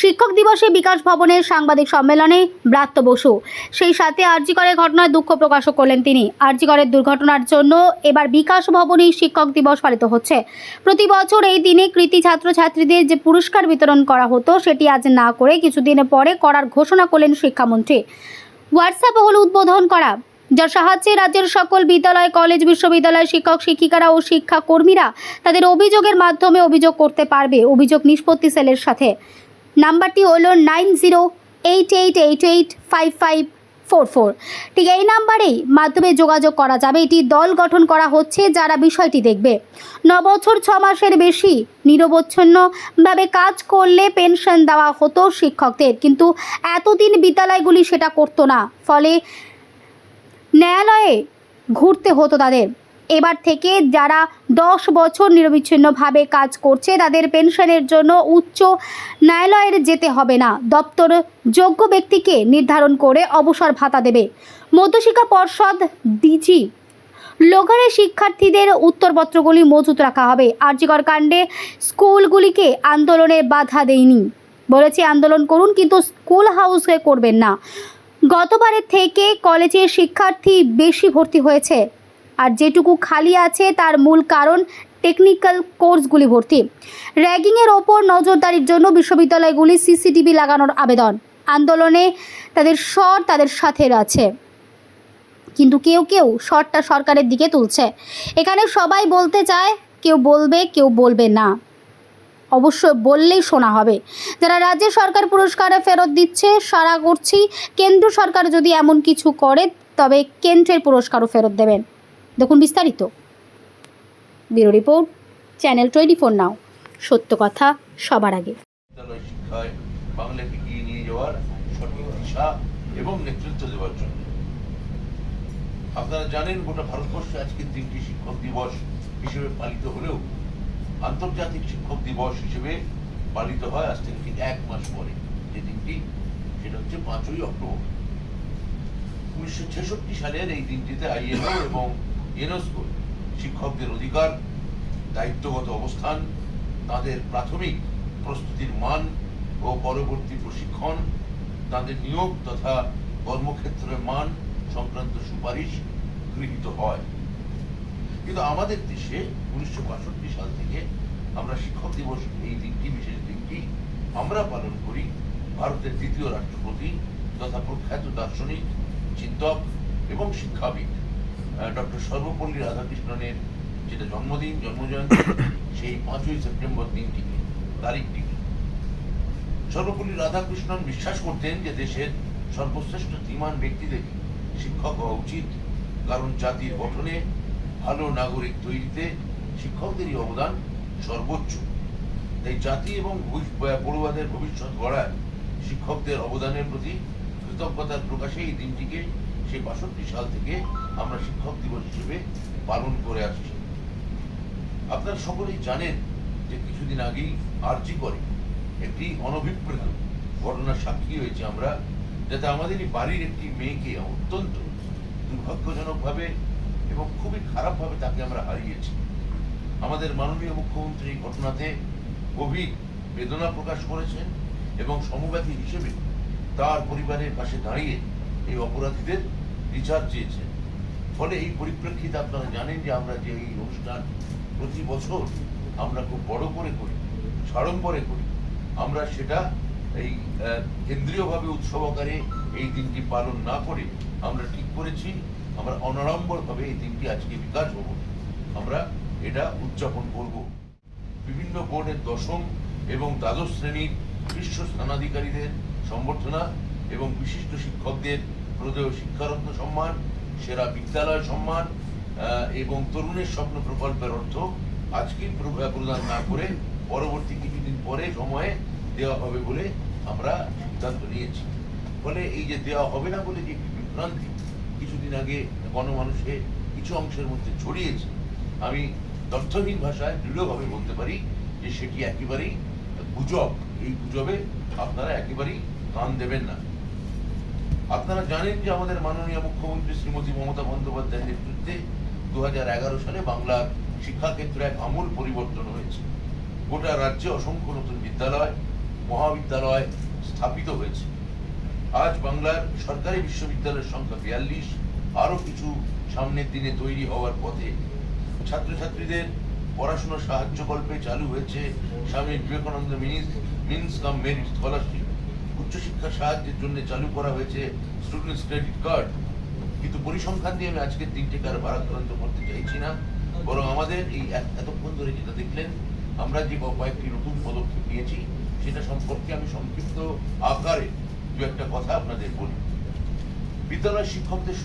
শিক্ষক দিবসে বিকাশ ভবনের সাংবাদিক সম্মেলনে ব্রাত্য বসু। সেই সাথে আরজিকরের ঘটনায় দুঃখ প্রকাশও করলেন তিনি। আরজিকরের দুর্ঘটনার জন্য এবার বিকাশ ভবনেই শিক্ষক দিবস পালিত হচ্ছে। প্রতি বছর এই দিনে কৃতি ছাত্রছাত্রীদের যে পুরস্কার বিতরণ করা হতো, সেটি আজ না করে কিছুদিন পরে করার ঘোষণা করলেন শিক্ষামন্ত্রী। হোয়াটসঅ্যাপ হল উদ্বোধন করা। যার সাহায্যে রাজ্যের সকল বিদ্যালয়, কলেজ, বিশ্ববিদ্যালয় শিক্ষক, শিক্ষিকারা ও শিক্ষাকর্মীরা তাদের অভিযোগের মাধ্যমে অভিযোগ করতে পারবে। অভিযোগ নিষ্পত্তি সেলের সাথে। নাম্বারটি হলো nine zero eight eight eight eight five five four four. ঠিক এই নাম্বারেই মাধ্যমে যোগাযোগ করা যাবে। এটি দল গঠন করা হচ্ছে, যারা বিষয়টি দেখবে। ন বছর ছ মাসের বেশি নিরবচ্ছিন্নভাবে কাজ করলে পেনশন দেওয়া হতো শিক্ষকদের। কিন্তু এতদিন বিদ্যালয়গুলি সেটা করতো না। ফলে ন্যায়ালয়ে ঘুরতে হতো তাদের। এবার থেকে যারা দশ বছর নিরবিচ্ছিন্নভাবে কাজ করছে, তাদের পেনশনের জন্য উচ্চ ন্যায়ালয়ের যেতে হবে না। দপ্তর যোগ্য ব্যক্তিকে নির্ধারণ করে অবসর ভাতা দেবে। মধ্যশিক্ষা পর্ষদ ডিজি। লোকারে শিক্ষার্থীদের উত্তরপত্রগুলি মজুত রাখা হবে। আর্যিকর কাণ্ডে স্কুলগুলিকে আন্দোলনে বাধা দেয়নি। বলেছে, আন্দোলন করুন, কিন্তু স্কুল হাউসে করবেন না। গতবারের থেকে কলেজের শিক্ষার্থী বেশি ভর্তি হয়েছে। আর যেটুকু খালি আছে তার মূল কারণ টেকনিক্যাল কোর্সগুলি ভর্তি। র্যাগিংয়ের ওপর নজরদারির জন্য বিশ্ববিদ্যালয়গুলি সিসিটিভি লাগানোর আবেদন। আন্দোলনে তাদের স্বর তাদের সাথে আছে। কিন্তু কেউ কেউ স্বরটা সরকারের দিকে তুলছে। এখানে সবাই বলতে চায়, কেউ বলবে কেউ বলবে না। অবশ্য বললেই শোনা হবে। যারা রাজ্য সরকার পুরস্কারে ফেরত দিচ্ছে সারা করছি, কেন্দ্র সরকার যদি এমন কিছু করে, তবে কেন্দ্রের পুরস্কারও ফেরত দেবেন। দেখুন বিস্তারিত। Bureau report, channel twenty four now. সত্য কথা সবার আগে। এবং নেতৃত্ব দেওয়ার জন্য। আপনারা জানেন, গোটা ভারতবর্ষে আজকে দিনটি শিক্ষক দিবস হিসেবে পালিত হলেও আন্তর্জাতিক শিক্ষক দিবস হিসেবে পালিত হয় আজ থেকে এক মাস পরে। যে দিনটি, সেটা হচ্ছে পাঁচই অক্টোবর। উনিশশো ছেষট্টি সালের এই দিনটিতে আইএলও এবং শিক্ষকদের অধিকার, দায়িত্বগত অবস্থান, তাদের প্রাথমিক প্রস্তুতির মান ও পরবর্তী প্রশিক্ষণ, তাদের নিয়োগ তথা কর্মক্ষেত্রের মান সংক্রান্ত সুপারিশ গৃহীত হয়। কিন্তু আমাদের দেশে উনিশশো বাষট্টি সাল থেকে আমরা শিক্ষক দিবস এই দিনটি, বিশেষ দিনটি, আমরা পালন করি। ভারতের দ্বিতীয় রাষ্ট্রপতি তথা প্রখ্যাত দার্শনিক, চিন্তক এবং শিক্ষাবিদ। ডক্টর সর্বপল্লী রাধাকৃষ্ণনের যেটা জন্মদিন জন্মজয়ন্তী সেই পাঁচই সেপ্টেম্বর দিনটিকে তারিখটিকে সর্বপল্লী রাধাকৃষ্ণন বিশ্বাস করতেন যে দেশের সর্বশ্রেষ্ঠ ধীমান ব্যক্তিদের শিক্ষক হওয়া উচিত কারণ জাতির গঠনে ভালো নাগরিক তৈরিতে শিক্ষকদেরই অবদান সর্বোচ্চ। তাই জাতি এবং পড়ুয়াদের ভবিষ্যৎ গড়ায় শিক্ষকদের অবদানের প্রতি কৃতজ্ঞতার প্রকাশে এই দিনটিকে সেই বাষট্টি সাল থেকে আমরা শিক্ষক দিবস হিসেবে পালন করে আসছি। আপনারা সকলেই জানেন যে কিছুদিন আগেই আর্জি করে একটি অনভিপ্রেত ঘটনার সাক্ষী হয়েছে আমরা, যাতে আমাদেরই বাড়ির একটি মেয়েকে অত্যন্ত দুর্ভাগ্যজনকভাবে এবং খুবই খারাপভাবে তাকে আমরা হারিয়েছি। আমাদের মাননীয় মুখ্যমন্ত্রী এই ঘটনাতে গভীর বেদনা প্রকাশ করেছেন এবং সমব্যাথী হিসেবে তার পরিবারের পাশে দাঁড়িয়ে এই অপরাধীদের বিচার চেয়েছে। ফলে এই পরিপ্রেক্ষিতে আপনারা জানেন যে আমরা যে এই অনুষ্ঠান প্রতি বছর আমরা খুব বড় করে করি, সাড়ম্বরে করি। আমরা সেটা এই কেন্দ্রীয়ভাবে উৎসব আকারে এই দিনটি পালন না করে আমরা ঠিক করেছি। আমরা অনাড়ম্বরভাবে এই দিনটি আজকে বিকাশ হব আমরা এটা উদযাপন করব। বিভিন্ন বোর্ডের দশম এবং দ্বাদশ শ্রেণির শীর্ষ স্থানাধিকারীদের সম্বর্ধনা এবং বিশিষ্ট শিক্ষকদের প্রদেয় শিক্ষারত্ন সম্মান, সেরা বিদ্যালয় সম্মান এবং তরুণের স্বপ্ন প্রকল্পের অর্থ আজকেই প্র- প্রদান না করে পরবর্তী কিছুদিন পরে সময়ে দেওয়া হবে বলে আমরা সিদ্ধান্ত নিয়েছি। ফলে এই যে দেওয়া হবে না বলে যে একটি বিভ্রান্তি কিছুদিন আগে গণমানুষে কিছু অংশের মধ্যে ছড়িয়েছে, আমি তথ্যহীন ভাষায় দৃঢ়ভাবে বলতে পারি যে সেটি একেবারেই গুজব। এই গুজবে আপনারা একেবারেই কান দেবেন না। আপনারা জানেন যে আমাদের মাননীয় মুখ্যমন্ত্রী শ্রীমতী মমতা বন্দ্যোপাধ্যায়ের নেতৃত্বে দু হাজার এগারো সালে বাংলার শিক্ষাক্ষেত্রে এক আমূল পরিবর্তন হয়েছে। গোটা রাজ্যে অসংখ্য নতুন বিদ্যালয়, মহাবিদ্যালয় স্থাপিত হয়েছে। আজ বাংলার সরকারি বিশ্ববিদ্যালয়ের সংখ্যা বিয়াল্লিশ, আরও কিছু সামনের দিনে তৈরি হওয়ার পথে ছাত্রছাত্রীদের পড়াশোনার সাহায্য কল্পে চালু হয়েছে Swami Vivekananda means means cum merit scholarship. উচ্চশিক্ষার সাহায্যের জন্য চালু করা হয়েছে স্টুডেন্টস ক্রেডিট কার্ড কিন্তু পরিসংখ্যান দিয়ে আমি আজকের দিনটিকে কারও ভারাক্রান্ত করতে চাইছি না। বরং আমাদের এই এতক্ষণ ধরে যেটা দেখলেন, আমরা যে কয়েকটি নতুন পদক্ষেপ নিয়েছি, সেটা সম্পর্কে আমি সংক্ষিপ্ত আকারে দু একটা কথা আপনাদের বলি। বিদ্যালয় শিক্ষকদের